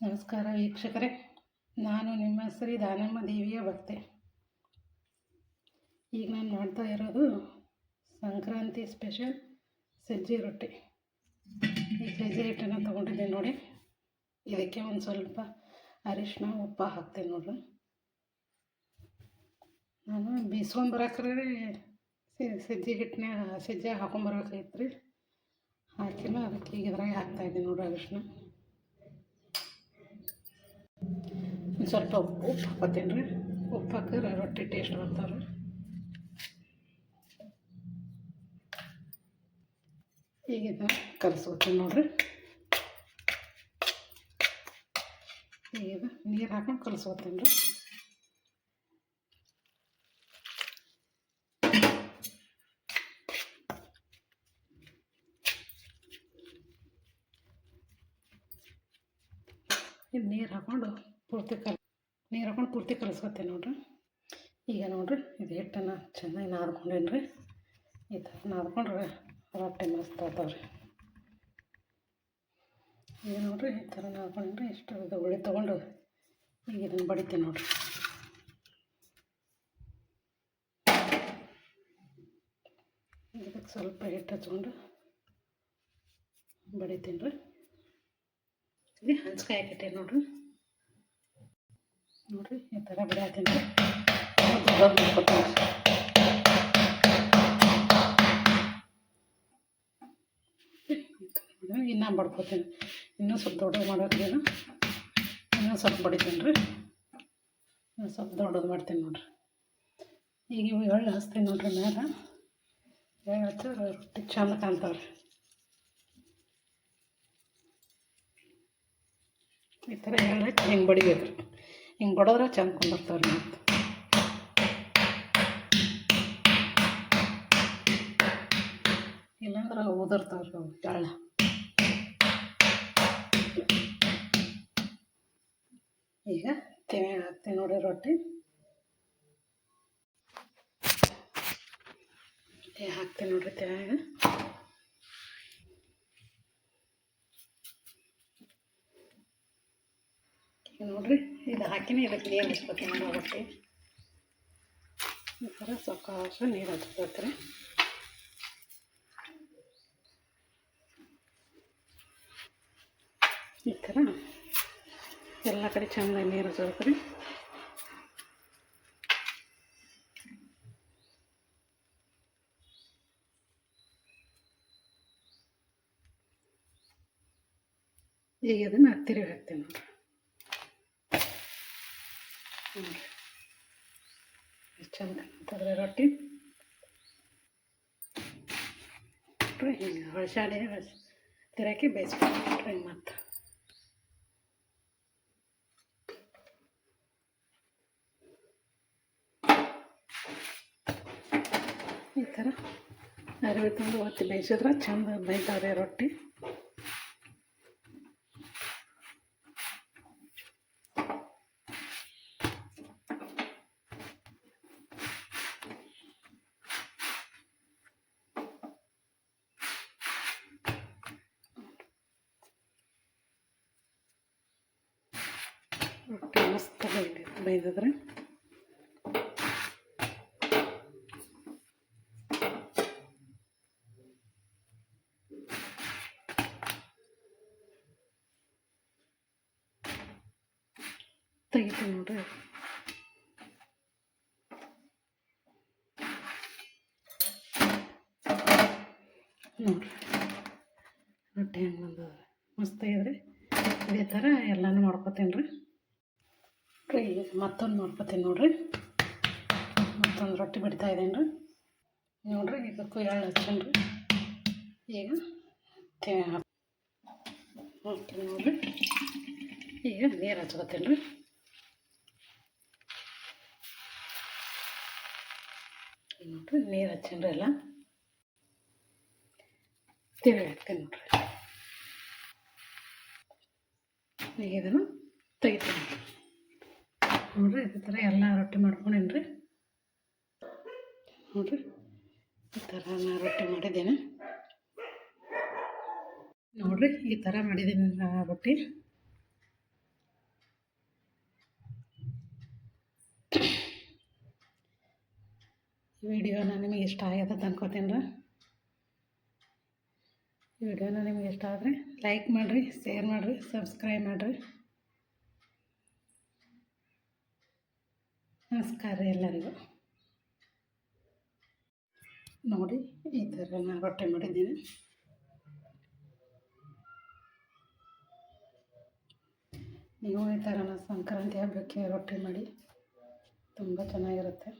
ನಮಸ್ಕಾರ ವೀಕ್ಷಕರೇ. ನಾನು ನಿಮ್ಮ ಶ್ರೀ ದಾನಮ್ಮ ದೇವಿಯ ಭಕ್ತೆ. ಈಗ ನಾನು ಮಾಡ್ತಾ ಇರೋದು ಸಂಕ್ರಾಂತಿ ಸ್ಪೆಷಲ್ ಸಜ್ಜೆ ರೊಟ್ಟಿ. ಈ ಸಜ್ಜೆ ಹಿಟ್ಟನ್ನು ತೊಗೊಂಡಿದ್ದೀನಿ ನೋಡಿ. ಇದಕ್ಕೆ ಒಂದು ಸ್ವಲ್ಪ ಅರಿಶಿನ ಉಪ್ಪು ಹಾಕ್ತೀನಿ ನೋಡ್ರಿ ನಾನು ಬೀಸ್ಕೊಂಬರಕ್ರೆ ಸಜ್ಜಿ ಹಿಟ್ಟನ್ನ ಸಜ್ಜೆ ಹಾಕೊಂಬರ್ಬೇಕಾಗಿತ್ತು ರೀ ಹಾಕಿಲ್ಲ, ಅದಕ್ಕೆ ಈಗ ಇದ್ರಾಗ ಹಾಕ್ತಾಯಿದ್ದೀನಿ ನೋಡ್ರಿ ಅರಿಶಿನ ಸ್ವಲ್ಪ ಉಪ್ಪು ಹಾಕೋತೀನಿ ರೀ ಉಪ್ಪು ಹಾಕಿದ್ರೆ ರೊಟ್ಟಿ ಟೇಸ್ಟ್ ಬರ್ತಾರೆ ರೀ ಈಗ ಇದನ್ನ ಕಲಸ್ಕೊತೀನಿ ನೋಡ್ರಿ. ಈಗ ನೀರು ಹಾಕೊಂಡು ಕಲಸ್ಕೊತೀನಿ ರೀ. ನೀರು ಹಾಕ್ಕೊಂಡು ಪೂರ್ತಿ ಕಲ್, ನೀರು ಹಾಕೊಂಡು ಪೂರ್ತಿ ಕಲಸ್ಕೊತೀನಿ ನೋಡ್ರಿ. ಈಗ ನೋಡ್ರಿ, ಇದು ಹಿಟ್ಟನ್ನು ಚೆನ್ನಾಗಿ ನಾದ್ಕೊಂಡೇನಿ ರೀ ಈ ಥರ ನಾದ್ಕೊಂಡ್ರೆ ರೊಟ್ಟಿ ಮಸ್ತ್ ರೀ ಈಗ ನೋಡ್ರಿ, ಈ ಥರ ನಾದ್ಕೊಂಡ್ರೆ ಇಷ್ಟು ಇದು ಉಳಿ ತೊಗೊಂಡು ಈಗ ಇದನ್ನು ಬಡಿತೀನಿ ನೋಡ್ರಿ. ಇದಕ್ಕೆ ಸ್ವಲ್ಪ ಹಿಟ್ಟು ಹಚ್ಕೊಂಡು ಬಡಿತೀನಿ ರೀ ಹಂಚ್ಕಾಯಿ ಹಾಕಿಟ್ಟೆ ನೋಡ್ರಿ. ನೋಡ್ರಿ, ಈ ಥರ ಮಾಡ್ಕೊತೀನಿ ಇನ್ನೂ ಬಡ್ಕೊತೀನಿ. ಇನ್ನೂ ಸ್ವಲ್ಪ ದೊಡ್ಡದು ಮಾಡೋದೇನು ಇನ್ನೂ ಸ್ವಲ್ಪ ಬಡಿತೀನಿ ರೀ. ಇನ್ನೂ ಸ್ವಲ್ಪ ದೊಡ್ಡದು ಮಾಡ್ತೀನಿ ನೋಡ್ರಿ. ಈಗ ಇವು ಎಳ್ಳು ಹಚ್ತೀನಿ ನೋಡ್ರಿ ಮ್ಯಾಲ. ಎಳ್ಳು ಹಚ್ಚಿದ್ರೆ ರೊಟ್ಟಿ ಚೆಂದ ಕಾಣ್ತಾವ್ರಿ. ಈ ಥರ ಎಳ್ಳು ಹಚ್ಚಿ ಹಿಂಗೆ ಬಡಿಬೇಕು. ಹಿಂಗೆ ಬಡಿದ್ರೆ ಚಂದ ಕುಂದಿರ್ತಾವೆ ರೀ ಮತ್ತು. ಇಲ್ಲಾಂದ್ರೆ ಉದುರ್ತಾವೆ ರೀ ಅವು ಎಳ್ಳು ಈಗ ತೆನೆಗೆ ಹಾಕ್ತೀನಿ ನೋಡಿ ರೊಟ್ಟಿ. ತೆನೆ ಹಾಕ್ತೀನಿ ನೋಡ್ರಿ ತೆನೆಗೆ ನೋಡ್ರಿ, ಇದು ಹಾಕಿನೇ ಇದಕ್ಕೆ ನೀರು ಹಚ್ಬೇಕು ನೋಡಿ ರೊಟ್ಟಿ ಈ ಥರ ಸಾವಕಾಶ ನೀರು ಹಚ್ಕೋತೀರಿ ಈ ಥರ ಎಲ್ಲ ಕಡೆ ಚೆಂದ ನೀರು ಹಚ್ಕೋತೀರಿ ಈಗ ಅದನ್ನು ಹತ್ತಿರ ಹಾಕ್ತೀನಿ ನೋಡ್ರಿ. ಚಂದ ಕಾಣ್ತದ್ರೆ ರೊಟ್ಟಿ ನೋಡ್ರಿ ಹಿಂಗೆ ಹೊಳ್ಸಾಡಿ ತಿರಕಿ ಬೇಯಿಸ್ಬೇಕು ನೋಡ್ರಿ ಮತ್ತು ಈ ಥರ ಅರಿವಿ ತಂದು ಒತ್ತಿ ಬೇಯಿಸಿದ್ರೆ ಚಂದ ಬೇಯ್ತಾವ್ರಿ ರೊಟ್ಟಿ ರೊಟ್ಟಿ ಮಸ್ತ್ ಬೈದ ಬೈದದ್ರೆ ತೆಗಿತೀನಿ ನೋಡ್ರಿ ನೋಡ್ರಿ ರೊಟ್ಟಿ ಹೆಂಗೆ ಬಂದದ. ಮಸ್ತ್ ಆಗ್ಯದ್ರಿ ಇದೇ ಥರ ಎಲ್ಲನೂ ಮಾಡ್ಕೊತೀನಿ ರೀ ಈಗ ಮತ್ತೊಂದು ಮಾಡ್ಕೊತೀನಿ ನೋಡ್ರಿ. ಮತ್ತೊಂದು ರೊಟ್ಟಿ ಬಿಡ್ತಾ ಇದ್ದೇನೆ ರೀ ನೋಡ್ರಿ ಇದಕ್ಕೂ ಎಳ್ಳು ಹಚ್ಚೇನಿ ರೀ ಈಗ ತೇ ನೋಡ್ರಿ. ಈಗ ನೀರು ಹಚ್ಕೊತೀನಿ ರೀ ನೋಡ್ರಿ, ನೀರು ಹಚ್ಚೇನ್ರಿ ಎಲ್ಲ. ತಿಳಿ ಹಾಕ್ತೀನಿ ನೋಡ್ರಿ. ಈಗ ಇದನ್ನು ತೆಗಿತೀನಿ. ನೋಡಿರಿ ಇದೇ ಥರ ಎಲ್ಲ ರೊಟ್ಟಿ ಮಾಡ್ಕೊಂಡೇನ್ರಿ? ನೋಡ್ರಿ, ಈ ಥರ ನಾನು ರೊಟ್ಟಿ ಮಾಡಿದ್ದೇನೆ. ನೋಡಿರಿ, ಈ ಥರ ಮಾಡಿದ್ದೀನಿ ರೊಟ್ಟಿ. ವಿಡಿಯೋನ ನಿಮಗೆ ಇಷ್ಟ ಆಗ್ಯದ ಅನ್ಕೋತೀನಿ ವಿಡಿಯೋನ ನಿಮಗೆ ಇಷ್ಟ ಆದರೆ ಲೈಕ್ ಮಾಡಿರಿ ಶೇರ್ ಮಾಡಿರಿ ಸಬ್ಸ್ಕ್ರೈಬ್ ಮಾಡಿರಿ. ನಮಸ್ಕಾರ ಎಲ್ಲರಿಗೂ. ನೋಡಿ, ಈ ಥರ ನಾನು ರೊಟ್ಟಿ ಮಾಡಿದ್ದೀನಿ. ನೀವು ಈ ಥರ ಸಂಕ್ರಾಂತಿ ಹಬ್ಬಕ್ಕೆ ರೊಟ್ಟಿ ಮಾಡಿ, ತುಂಬ ಚೆನ್ನಾಗಿರುತ್ತೆ.